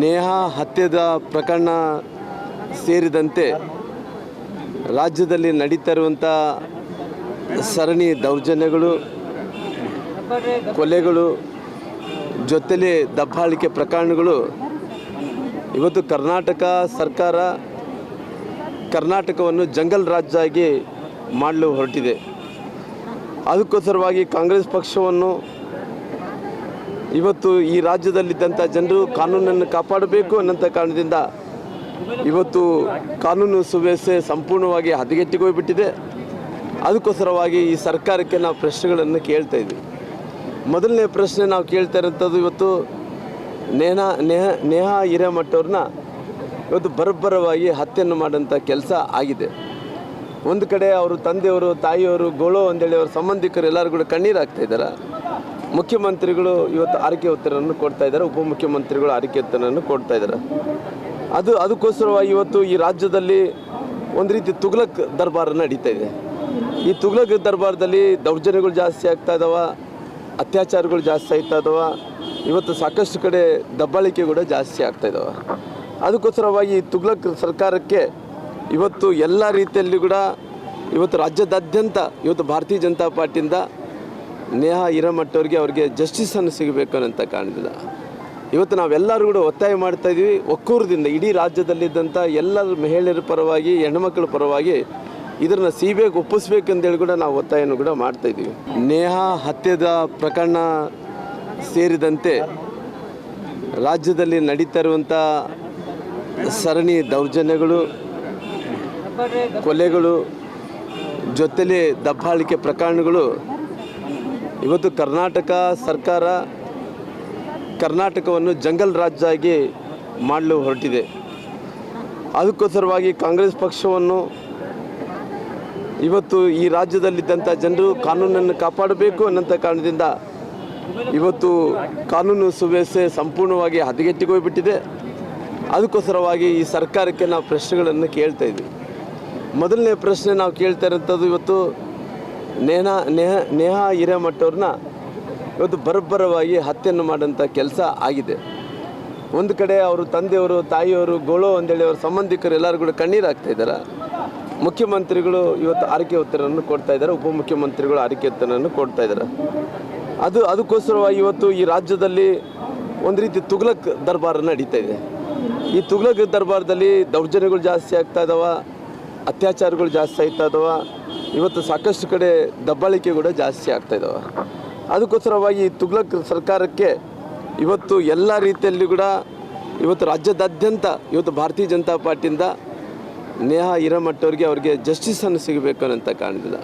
ನೇಹಾ ಹತ್ಯೆದ ಪ್ರಕರಣ ಸೇರಿದಂತೆ ರಾಜ್ಯದಲ್ಲಿ ನಡೀತಾ ಇರುವಂಥ ಸರಣಿ ದೌರ್ಜನ್ಯಗಳು, ಕೊಲೆಗಳು, ಜೊತೆಲಿ ದಬ್ಬಾಳಿಕೆ ಪ್ರಕರಣಗಳು ಇವತ್ತು ಕರ್ನಾಟಕ ಸರ್ಕಾರ ಕರ್ನಾಟಕವನ್ನು ಜಂಗಲ್ ರಾಜ್ಯ ಆಗಿ ಮಾಡಲು ಹೊರಟಿದೆ. ಅದಕ್ಕೋಸ್ಕರವಾಗಿ ಕಾಂಗ್ರೆಸ್ ಪಕ್ಷವನ್ನು ಇವತ್ತು ಈ ರಾಜ್ಯದಲ್ಲಿದ್ದಂಥ ಜನರು ಕಾನೂನನ್ನು ಕಾಪಾಡಬೇಕು ಅನ್ನೋಂಥ ಕಾರಣದಿಂದ ಇವತ್ತು ಕಾನೂನು ಸುವ್ಯವಸ್ಥೆ ಸಂಪೂರ್ಣವಾಗಿ ಹದಗೆಟ್ಟಿಗೆ ಹೋಗಿಬಿಟ್ಟಿದೆ ಅದಕ್ಕೋಸ್ಕರವಾಗಿ ಈ ಸರ್ಕಾರಕ್ಕೆ ನಾವು ಪ್ರಶ್ನೆಗಳನ್ನು ಕೇಳ್ತಾ ಇದ್ವಿ ಮೊದಲನೇ ಪ್ರಶ್ನೆ ನಾವು ಕೇಳ್ತಾ ಇರೋಂಥದ್ದು ಇವತ್ತು ನೇಹಾ, ನೇಹ, ನೇಹಾ ಹಿರೇಮಠವ್ರನ್ನ ಇವತ್ತು ಬರಬ್ಬರವಾಗಿ ಹತ್ಯೆಯನ್ನು ಮಾಡೋಂಥ ಕೆಲಸ ಆಗಿದೆ. ಒಂದು ಕಡೆ ಅವರು ತಂದೆಯವರು, ತಾಯಿಯವರು, ಗೋಳೋ ಅಂದೇಳಿ ಅವ್ರ ಸಂಬಂಧಿಕರು ಎಲ್ಲರೂ ಕೂಡ ಕಣ್ಣೀರು ಹಾಕ್ತಾ ಮುಖ್ಯಮಂತ್ರಿಗಳು ಇವತ್ತು ಆರೈಕೆ ಉತ್ತರವನ್ನು ಕೊಡ್ತಾ ಇದ್ದಾರೆ, ಉಪಮುಖ್ಯಮಂತ್ರಿಗಳು ಆರೈಕೆ ಉತ್ತರವನ್ನು ಕೊಡ್ತಾ ಇದ್ದಾರೆ. ಅದು, ಅದಕ್ಕೋಸ್ಕರವಾಗಿ ಇವತ್ತು ಈ ರಾಜ್ಯದಲ್ಲಿ ಒಂದು ರೀತಿ ತುಗ್ಲಕ್ ದರ್ಬಾರ್ ನಡೀತಾ ಇದೆ. ಈ ತುಗ್ಲಕ್ ದರ್ಬಾರದಲ್ಲಿ ದೌರ್ಜನ್ಯಗಳು ಜಾಸ್ತಿ ಆಗ್ತಾ ಇದಾವ, ಅತ್ಯಾಚಾರಗಳು ಜಾಸ್ತಿ ಆಗ್ತಾ ಇದಾವ, ಇವತ್ತು ಸಾಕಷ್ಟು ಕಡೆ ದಬ್ಬಾಳಿಕೆ ಕೂಡ ಜಾಸ್ತಿ ಆಗ್ತಾ ಇದಾವ. ಅದಕ್ಕೋಸ್ಕರವಾಗಿ ಈ ತುಗ್ಲಕ್ ಸರ್ಕಾರಕ್ಕೆ ಇವತ್ತು ಎಲ್ಲ ರೀತಿಯಲ್ಲಿ ಕೂಡ ಇವತ್ತು ರಾಜ್ಯದಾದ್ಯಂತ, ಇವತ್ತು ಭಾರತೀಯ ಜನತಾ ಪಾರ್ಟಿಯಿಂದ ನೇಹಾ ಇರಮಟ್ಟವ್ರಿಗೆ ಅವ್ರಿಗೆ ಜಸ್ಟಿಸನ್ನು ಸಿಗಬೇಕು ಅನ್ನೋಂಥ ಕಾರಣದಿಂದ ಇವತ್ತು ನಾವೆಲ್ಲರೂ ಕೂಡ ಒತ್ತಾಯ ಮಾಡ್ತಾ ಇದ್ದೀವಿ. ಒಕ್ಕೂರದಿಂದ, ಇಡೀ ರಾಜ್ಯದಲ್ಲಿದ್ದಂಥ ಎಲ್ಲ ಮಹಿಳೆಯರ ಪರವಾಗಿ, ಹೆಣ್ಮಕ್ಳ ಪರವಾಗಿ ಇದನ್ನು ಸಿ ಬಿ ಐಗೆ ಒಪ್ಪಿಸ್ಬೇಕಂತೇಳಿ ಕೂಡ ನಾವು ಒತ್ತಾಯವನ್ನು ಕೂಡ ಮಾಡ್ತಾ ಇದ್ದೀವಿ. ನೇಹಾ ಹತ್ಯೆದ ಪ್ರಕರಣ ಸೇರಿದಂತೆ ರಾಜ್ಯದಲ್ಲಿ ನಡೀತಾ ಇರುವಂಥ ಸರಣಿ ದೌರ್ಜನ್ಯಗಳು, ಕೊಲೆಗಳು, ಜೊತೆಲಿ ದಬ್ಬಾಳಿಕೆ ಪ್ರಕರಣಗಳು ಇವತ್ತು ಕರ್ನಾಟಕ ಸರ್ಕಾರ ಕರ್ನಾಟಕವನ್ನು ಜಂಗಲ್ ರಾಜ್ಯ ಆಗಿ ಮಾಡಲು ಹೊರಟಿದೆ. ಅದಕ್ಕೋಸ್ಕರವಾಗಿ ಕಾಂಗ್ರೆಸ್ ಪಕ್ಷವನ್ನು ಇವತ್ತು ಈ ರಾಜ್ಯದಲ್ಲಿದ್ದಂಥ ಜನರು ಕಾನೂನನ್ನು ಕಾಪಾಡಬೇಕು ಅನ್ನೋಂಥ ಕಾರಣದಿಂದ ಇವತ್ತು ಕಾನೂನು ಸುವ್ಯವಸ್ಥೆ ಸಂಪೂರ್ಣವಾಗಿ ಹದಗೆಟ್ಟಿಗೆ ಹೋಗ್ಬಿಟ್ಟಿದೆ ಅದಕ್ಕೋಸ್ಕರವಾಗಿ ಈ ಸರ್ಕಾರಕ್ಕೆ ನಾವು ಪ್ರಶ್ನೆಗಳನ್ನು ಕೇಳ್ತಾ ಇದ್ವಿ. ಮೊದಲನೇ ಪ್ರಶ್ನೆ ನಾವು ಕೇಳ್ತಾ ಇರೋಂಥದ್ದು ಇವತ್ತು ನೇಹಾ, ನೇಹ, ನೇಹಾ ಹಿರೇಮಠವ್ರನ್ನ ಇವತ್ತು ಬರಬ್ಬರವಾಗಿ ಹತ್ಯೆಯನ್ನು ಮಾಡೋಂಥ ಕೆಲಸ ಆಗಿದೆ. ಒಂದು ಕಡೆ ಅವರು ತಂದೆಯವರು, ತಾಯಿಯವರು, ಗೋಳು ಅಂತೇಳಿ ಅವ್ರ ಸಂಬಂಧಿಕರು ಎಲ್ಲರೂ ಕೂಡ ಕಣ್ಣೀರು ಹಾಕ್ತಾ ಇದ್ದಾರೆ? ಮುಖ್ಯಮಂತ್ರಿಗಳು ಇವತ್ತು ಆರೈಕೆ ಉತ್ತರವನ್ನು ಕೊಡ್ತಾ ಇದ್ದಾರೆ, ಉಪಮುಖ್ಯಮಂತ್ರಿಗಳು ಆರೈಕೆ ಉತ್ತರವನ್ನು ಕೊಡ್ತಾ ಇದ್ದಾರೆ. ಅದು, ಅದಕ್ಕೋಸ್ಕರವಾಗಿ ಇವತ್ತು ಈ ರಾಜ್ಯದಲ್ಲಿ ಒಂದು ರೀತಿ ತುಗ್ಲಕ್ ದರ್ಬಾರ್ ನಡೀತಾ ಇದೆ. ಈ ತುಗ್ಲಕ್ ದರ್ಬಾರದಲ್ಲಿ ದೌರ್ಜನ್ಯಗಳು ಜಾಸ್ತಿ ಆಗ್ತಾ ಇದಾವ, ಅತ್ಯಾಚಾರಗಳು ಜಾಸ್ತಿ ಆಗ್ತಾ ಇದಾವ ಇವತ್ತು ಸಾಕಷ್ಟು ಕಡೆ ದಬ್ಬಾಳಿಕೆ ಕೂಡ ಜಾಸ್ತಿ ಆಗ್ತಾ ಇದ್ದಾವೆ ಅದಕ್ಕೋಸ್ಕರವಾಗಿ ತುಗ್ಲಕ್ ಸರ್ಕಾರಕ್ಕೆ ಇವತ್ತು ಎಲ್ಲ ರೀತಿಯಲ್ಲಿ ಕೂಡ ಇವತ್ತು ರಾಜ್ಯದಾದ್ಯಂತ ಇವತ್ತು ಭಾರತೀಯ ಜನತಾ ಪಾರ್ಟಿಯಿಂದ ನೇಹಾ ಹಿರೇಮಠವ್ರಿಗೆ ಅವ್ರಿಗೆ ಜಸ್ಟಿಸನ್ನು ಸಿಗಬೇಕು ಅನ್ನೋಂಥ ಕಾರಣದಿಂದ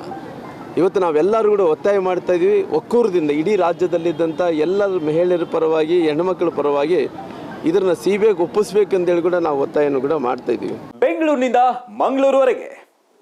ಇವತ್ತು ನಾವೆಲ್ಲರೂ ಕೂಡ ಒತ್ತಾಯ ಮಾಡ್ತಾ ಇದ್ದೀವಿ ಒಕ್ಕೂರದಿಂದ, ಇಡೀ ರಾಜ್ಯದಲ್ಲಿದ್ದಂಥ ಎಲ್ಲ ಮಹಿಳೆಯರ ಪರವಾಗಿ, ಹೆಣ್ಮಕ್ಳ ಪರವಾಗಿ ಇದನ್ನು ಸಿ ಬಿ ಒಪ್ಪಿಸ್ಬೇಕಂತೇಳಿ ಕೂಡ ನಾವು ಒತ್ತಾಯವನ್ನು ಕೂಡ ಮಾಡ್ತಾ ಇದ್ದೀವಿ ಬೆಂಗಳೂರಿನಿಂದ ಮಂಗಳೂರುವರೆಗೆ